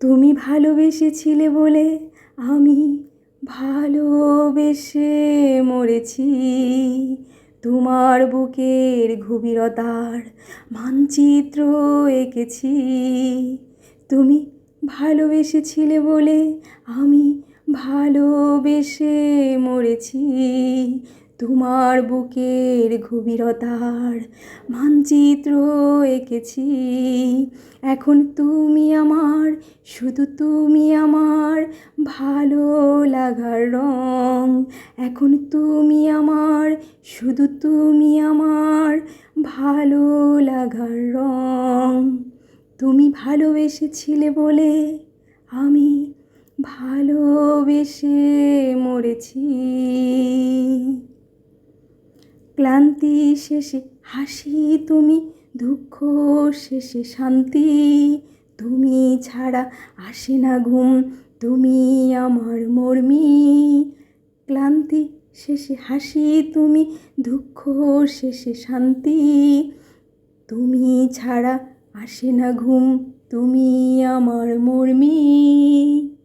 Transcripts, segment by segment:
তুমি ভালোবেসেছিলে বলে আমি ভালোবেসে মরেছি। তোমার বুকের গভীরতার মানচিত্র এঁকেছি। তুমি ভালোবেসেছিলে বলে আমি ভালোবেসে মরেছি। তোমার বুকের গভীরতার মানচিত্র এঁকেছি। এখন তুমি আমার, শুধু তুমি আমার ভালো লাগার রং। এখন তুমি আমার, শুধু তুমি আমার ভালো লাগার রং। তুমি ভালোবেসেছিলে বলে আমি ভালোবেসে মরেছি। ক্লান্তি শেষে হাসি, তুমি দুঃখ শেষে শান্তি। তুমি ছাড়া আসে না ঘুম, তুমি আমার মর্মি। ক্লান্তি শেষে হাসি, তুমি দুঃখ শেষে শান্তি। তুমি ছাড়া আসে না ঘুম, তুমি আমার মর্মি।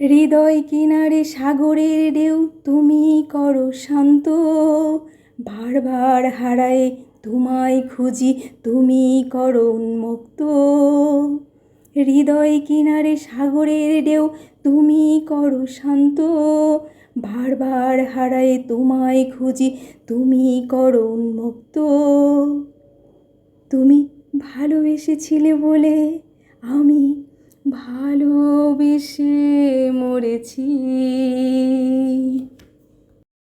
হৃদয় কিনারে সাগরের ঢেউ, তুমি করো শান্ত। বারবার হারায় তোমায় খুঁজি, তুমি করো উন্মুক্ত। হৃদয় কিনারে সাগরের ঢেউ, তুমি করো শান্ত। বারবার হারায় তোমায় খুঁজি, তুমি করো উন্মুক্ত। তুমি ভালোবেসেছিলে বলে আমি ভালোবেসে মরেছি।